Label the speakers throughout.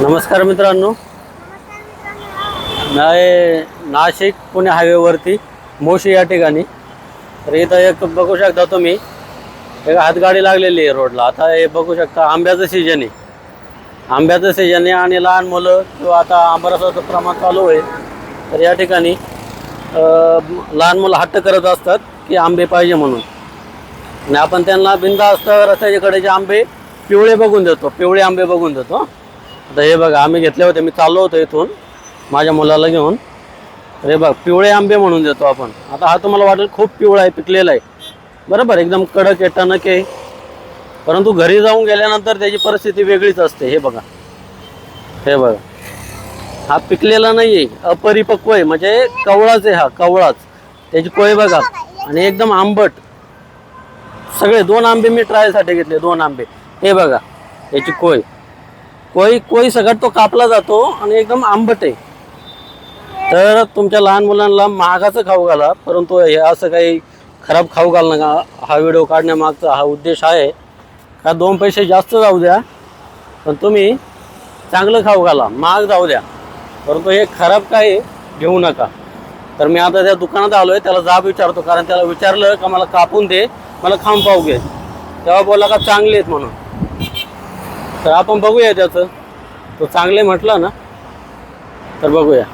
Speaker 1: नमस्कार मित्रांनो. नाही नाशिक पुणे हायवेवरती मोशी या ठिकाणी. तर इथं एक बघू शकता तुम्ही एक हातगाडी लागलेली आहे रोडला आता हे बघू शकता आंब्याचं सीजन आहे. आंब्याचं सीजन आहे आणि लहान मुलं किंवा आता आंबरसाचं प्रमाण चालू आहे तर या ठिकाणी लहान मुलं हट्ट करत असतात की आंबे पाहिजे म्हणून. आणि आपण त्यांना बिंदास्त रस्त्याच्या कडेचे आंबे पिवळे बघून देतो. पिवळे आंबे बघून देतो. आता हे बघा आम्ही घेतले होते मी चाललो होतो इथून माझ्या मुलाला घेऊन. अरे हे बघ पिवळे आंबे म्हणून देतो आपण. आता हा तुम्हाला वाटेल खूप पिवळा आहे पिकलेला आहे. बरोबर एकदम कडक आहे टणक आहे. परंतु घरी जाऊन गेल्यानंतर त्याची परिस्थिती वेगळीच असते हे बघा. हे बघा. हा पिकलेला नाही आहे अपरिपक्व आहे म्हणजे कवळाच आहे हा कवळाच. त्याची कोय बघा आणि एकदम आंबट. सगळे दोन आंबे मी ट्रायसाठी घेतले दोन आंबे. हे बघा याची कोय कोई कोई सगळं तो कापला जातो आणि एकदम आंबट आहे. तर तुमच्या लहान मुलांना महागाचं खाऊ घाला परंतु हे असं काही खराब खाऊ घाल नका. हा व्हिडिओ काढण्यामागचा हा उद्देश आहे. का दोन पैसे जास्त जाऊ द्या पण तुम्ही चांगलं खाऊ घाला. महाग जाऊ द्या. परंतु हे खराब काही घेऊ नका. तर मी आता त्या दुकानात आलो आहे त्याला जाब विचारतो कारण त्याला विचारलं का मला कापून दे मला खाऊन पाहू घे. तेव्हा बोला का चांगले आहेत म्हणून. तर आपण बघूया त्याचं. तो चांगले म्हटलं ना तर बघूया.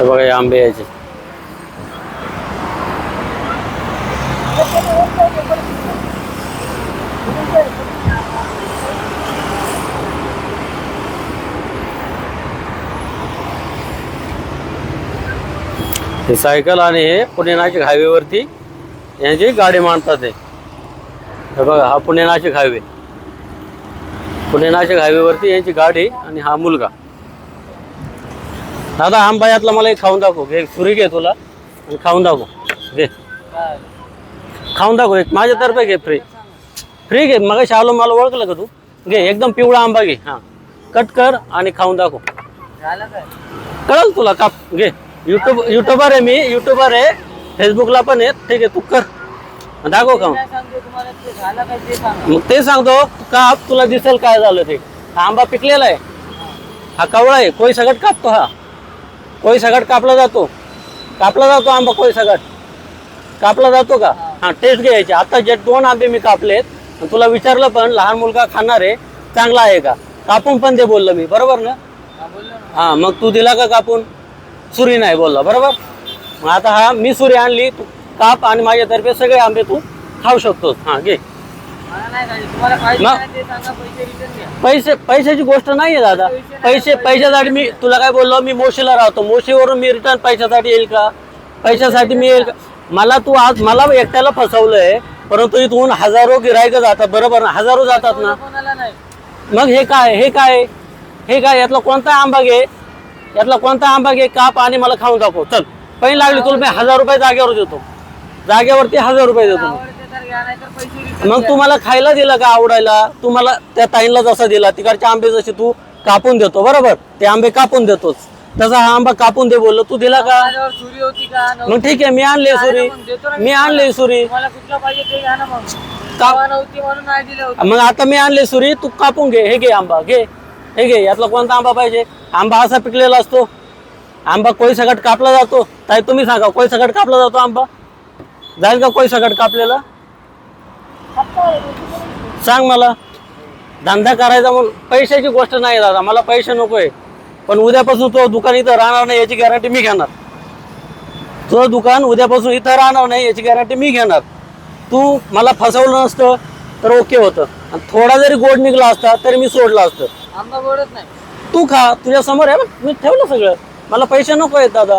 Speaker 1: बघा आंबे यायचे. हे सायकल आणि हे पुणे नाशिक हायवेवरती यांची गाडी मांडतात हे. हे बघा हा पुणे नाशिक हायवे. पुणे नाशिक हायवेवरती यांची गाडी आणि हा मुलगा. दादा आंबा यातला मला एक खाऊन दाखव. घे सुरी घे तुला आणि खाऊन दाखव. घे खाऊन दाखव एक. माझ्यातर्फे घे फ्री फ्री घे. मग आलो मला ओळखलं का तू? घे एकदम पिवळा आंबा घे. हां. कट कर आणि खाऊन दाखव. कळल तुला? काप. घे. युट्यूब युट्यूबर आहे मी युट्यूबर आहे. फेसबुकला पण आहे. ठीक आहे तू कर. दाखव खाऊन मग ते सांगतो काप तुला दिसेल काय झालं ते. हा आंबा पिकलेला आहे. हा कवळा आहे. कोई सगट कापतो हा. कोई सगट कापला जातो. कापला जातो आंबा कोई सगट. कापला जातो का? हा. टेस्ट घ्यायची. आता जे दोन आंबे मी कापलेत आणि तुला विचारलं पण लहान मुलगा खाणार आहे चांगला आहे का? कापून पण ते बोललं मी. बरोबर ना. हा मग तू दिला का कापून? सुरी नाही बोलला बरोबर? मग आता हा मी सुरी आणली तू काप आणि माझ्यातर्फे सगळे आंबे तू खाऊ शकतोस. हा घे. पैसे पैशाची गोष्ट नाही आहे दादा. पैसे पैशासाठी मी तुला काय बोललो मी मोशीला राहतो. मोशीवरून मी रिटर्न पैशासाठी येईल का? पैशासाठी मी येईल का? मला तू आज मला एकट्याला फसवलंय परंतु इथून हजारो गिरायक जातात बरोबर ना? हजारो जातात ना? मग हे काय हे काय? हे काय? यातला कोणता आंबा घे? यातला कोणता आंबा घे काप आणि मला खाऊन दाखव. चल. पैन लागली तुला मी हजार रुपये जागेवर देतो. जागेवरती हजार रुपये देतो. मग तू मला खायला दिला का आवडायला? तू मला त्या ताईंला जसा दिला तिकडचे आंबे जसे तू कापून देतो बरोबर? ते आंबे कापून देतोच तसा हा आंबा कापून दे बोललो. तू दिला का?
Speaker 2: सुरी होती का?
Speaker 1: मग ठीक आहे मी आणले सुरी. मी आणले सुरी.
Speaker 2: तुम्हाला मग
Speaker 1: आता मी आणले सुरी. तू कापून घे. हे घे आंबा. घे. ठीक आहे यातला कोणता आंबा पाहिजे? आंबा असा पिकलेला असतो. आंबा कोई सगट कापला जातो. ताई तुम्ही सांगा कोई सगट कापला जातो आंबा? जाईल का कोई सगट कापलेला? सांग मला. धंदा करायचा म्हणून पैशाची गोष्ट नाही दादा मला पैसे नकोय. पण उद्यापासून तो दुकान इथं राहणार नाही याची गॅरंटी मी घेणार. तो दुकान उद्यापासून इथं राहणार नाही याची गॅरंटी मी घेणार. तू मला फसवलं नसतं तर ओके होतं. आणि थोडा जरी गोड निघला असता तरी मी सोडलं असतं.
Speaker 2: आंबा गोडच नाही.
Speaker 1: तू खा तुझ्या समोर आहे बघ मी ठेवलं सगळं. मला पैसे नको आहेत दादा.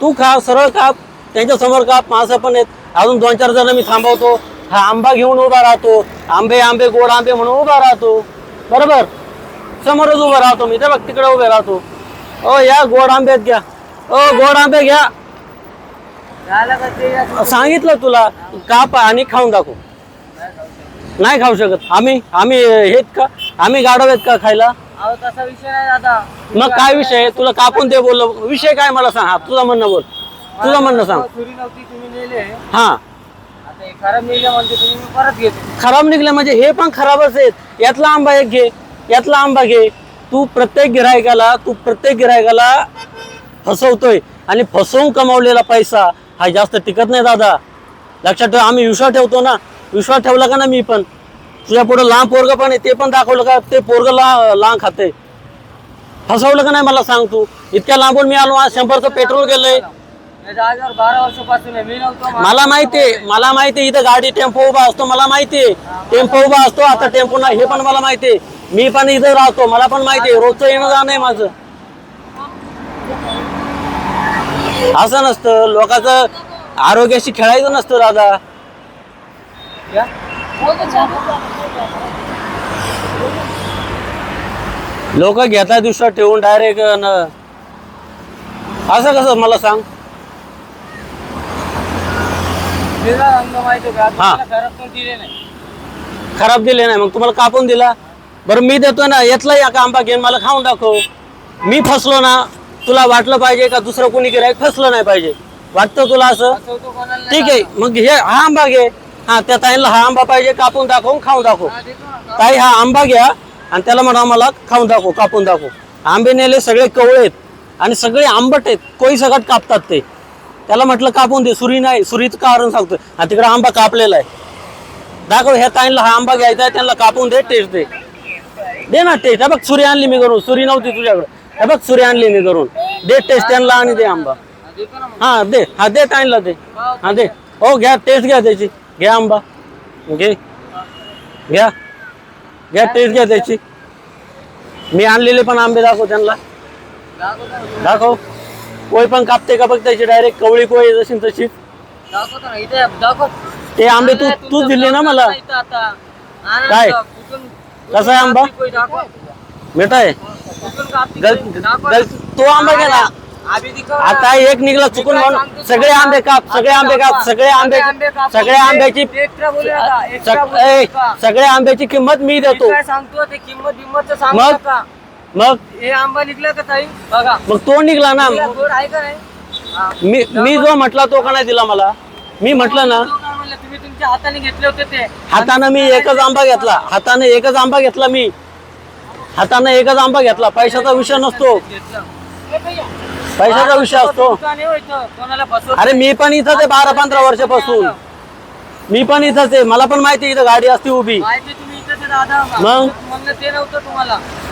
Speaker 1: तू खा सरळ काप त्यांच्यासमोर काप माझं पण आहेत. अजून दोन चार जण मी थांबवतो. हा आंबा घेऊन उभा राहतो. आंबे आंबे गोड आंबे म्हणून उभा राहतो. बरोबर? समोरच उभा राहतो मी. ते बघ तिकडे उभे राहतो. ओ या गोड आंब्यात घ्या. ओ गोड आंबे घ्या. सांगितलं तुला. काप आणि खाऊन दाखव.
Speaker 2: नाही खाऊ शकत.
Speaker 1: आम्ही आम्ही हेत का? आम्ही गाडव आहेत का खायला?
Speaker 2: अहो तसा विषय नाही दादा.
Speaker 1: मग काय विषय आहे? तुला कापून दे बोललो. विषय काय मला सांग? हा तुझं म्हणणं बोल. तुझं म्हणणं सांग.
Speaker 2: चोरी नव्हती तुम्ही नेले.
Speaker 1: हा.
Speaker 2: आता हे खराब निघलं म्हणजे तुम्ही मी परत घेतो.
Speaker 1: खराब निघले म्हणजे हे पण खराबच आहेत. यातला आंबा एक घे. यातला आंबा घे. तू प्रत्येक गिरायकाला तू प्रत्येक गिरायकाला फसवतोय. आणि फसवून कमावलेला पैसा हा जास्त टिकत नाही दादा. लक्षात ठेव आम्ही विश्वास ठेवतो ना. विश्वास ठेवला का ना मी पण? तुझ्या पुढं लहान पोरग पण आहे ते पण दाखवलं का? ते पोरग ला लांब खाते. फसवलं का नाही मला सांग तू? इतक्या लांबून मी आलो आज शंभरचं पेट्रोल गेलंय.
Speaker 2: आहे
Speaker 1: मला माहितीये मला माहितीये इथं गाडी टेम्पो उभा असतो मला माहितीये. टेम्पो उभा असतो आता टेम्पो नाही हे पण मला माहितीये. मी पण इथं राहतो मला पण माहितीये रोजचं येणं जाणं आहे माझं. असं नसतं लोकांचं आरोग्याशी खेळायचं नसतं दादा लोक घेतात विश्वास ठेवून डायरेक्ट असं कसं मला सांग? हा.
Speaker 2: खराब दिले नाही.
Speaker 1: मग तुम्हाला कापून दिला? बरं मी देतो ना. यातला या का आंबा घेऊन मला खाऊन दाखव. मी फसलो ना तुला वाटलं पाहिजे का दुसरं कोणी गिरायक फसलं नाही पाहिजे? वाटतं तुला असं? ठीक आहे. मग हे हा आंबा घे. हा त्या ताईला हा आंबा पाहिजे कापून दाखवून खाऊन दाखव. ताई हा आंबा घ्या आणि त्याला म्हणा आम्हाला खाऊन दाखव कापून दाखव. आंबे नेले सगळे कवळे आहेत आणि सगळे आंबट आहेत कोई सगळ्यात कापतात ते. त्याला म्हटलं कापून दे सुरी नाही सुरीचं कारण सांगतो आणि तिकडे आंबा कापलेला आहे. दाखव ह्या ताईला हा आंबा घ्यायचा आहे त्यांना कापून दे टेस्ट दे. दे ना टेस्ट बघ सुरी आणली मी करून सुरी नव्हती तुझ्याकडे. हे बघ सुरी आणली मी करून दे टेस्ट त्यांना आणि दे आंबा.
Speaker 2: हा,
Speaker 1: हा दे हा दे ताईला दे. हा दे. हो घ्या टेस्ट घ्या त्याची. घ्या आंबा. घे. घ्या. घ्या टेस्ट घ्या त्याची. मी आणलेले पण आंबे दाखव त्यांना. दाखव. कोई पण कापते का बघ त्याची डायरेक्ट कवळी कोळी जशी तशी. ते आंबे तू तू दिले ना मला. काय? कसा आहे आंबा? मिठाय तो आंबा घ्या ना. आता एक निघला चुकून म्हणून सगळे? आंबे काप सगळे आंबे काप सगळे आंबे. सगळे आंब्याची
Speaker 2: एक्स्ट्रा बोलू नका, एक्स्ट्रा
Speaker 1: सग-
Speaker 2: बोलू
Speaker 1: ए,
Speaker 2: नका.
Speaker 1: सगळे आंब्याची किंमत मी देतो.
Speaker 2: काय सांगतो ते किंमत बिंमत सांगू
Speaker 1: मग? मग?
Speaker 2: हे आंबा निघला का ताई? बघा.
Speaker 1: मग तो निघला ना. मी मी जो म्हटला तो का नाही दिला मला? मी म्हटलं ना
Speaker 2: तुम्ही तुमच्या हाताने घेतले होते ते.
Speaker 1: हातानं मी एकच आंबा घेतला. हाताने एकच आंबा घेतला मी. हाताने एकच आंबा घेतला. पैशाचा विषय नसतो. पैशाचा विषय असतो.
Speaker 2: हो इथं.
Speaker 1: अरे मी पण इथंच आहे बारा पंधरा वर्षापासून मी पण इथंच आहे. मला पण माहिती इथं गाडी असते उभी.
Speaker 2: इथं ते
Speaker 1: मग?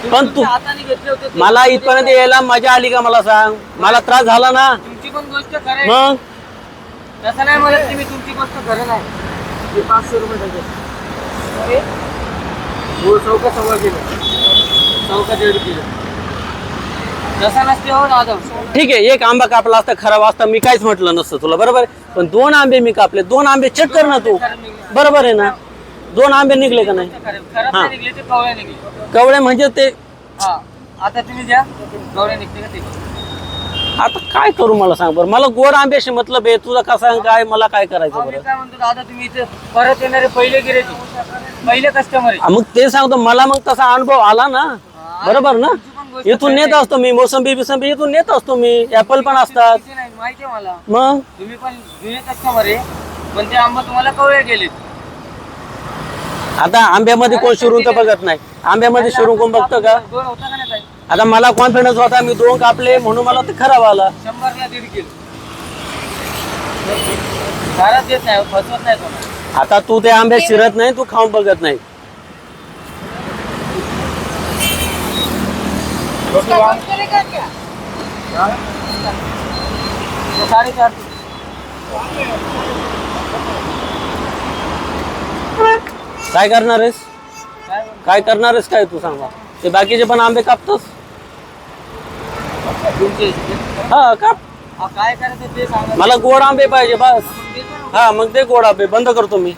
Speaker 2: ते
Speaker 1: पण तू-
Speaker 2: ते.
Speaker 1: मला इथपर्यंत यायला मजा आली का मला सांग? मला त्रास झाला ना. मग?
Speaker 2: तसं नाही म्हणत तुम्ही तुमची गोष्ट खरं नाही. पाचशे रुपये टाकेल. हे? हो चौका सव्वा किलो. चौका दीड
Speaker 1: ठीक आहे एक आंबा कापला असता खराब असता मी काहीच म्हटलं नसतं तुला बरोबर आहे? पण दोन आंबे मी कापले दोन आंबे चेक कर ना तू. बरोबर आहे ना? दोन आंबे निघले का नाही? हा.
Speaker 2: कवळे
Speaker 1: म्हणजे ते
Speaker 2: हा आता तुम्ही द्या. निघते का ते?
Speaker 1: आता काय करू मला सांग बरं? मला गोड आंब्याशी मतलब आहे. तुझा कसा आणि काय मला काय करायचं बरं?
Speaker 2: काय म्हणतो दादा तुम्ही इथे परत येणारे पहिले गिरे पहिले कस्टमर आहे.
Speaker 1: हा, मग ते सांगतो मला मग तसा अनुभव आला ना? बरोबर ना? इथून नेत असतो मी मोसंबी बिसंबी इथून नेत असतो मी ऍपल पण असतात.
Speaker 2: माहिती आहे मला?
Speaker 1: मग?
Speaker 2: तुम्ही पण जुने कस्टमर आहे पण ते आंबा तुम्हाला कवळे गेले
Speaker 1: आता आंब्यामध्ये कोण शिरून तर बघत नाही. आंब्यामध्ये शिरून कोण बघतं का?
Speaker 2: दोन होता का नाही ताई?
Speaker 1: आता मला कॉन्फिडन्स होता मी दोन कापले म्हणून मला ते खराब आला.
Speaker 2: शंभरला दीड किलो. देत नाही फसवत नाही
Speaker 1: आता तू ते आंबे शिरत नाही तू खाऊन बघत नाही.
Speaker 2: साडेचार
Speaker 1: काय करणार आहेस?
Speaker 2: काय
Speaker 1: काय करणार आहेस काय तू सांगा? ते बाकीचे पण आंबे कापतोस? हा काप.
Speaker 2: काय करायचं ते सांगा.
Speaker 1: मला गोड आंबे पाहिजे बस. हा मग ते गोड आंबे बंद करतो मी.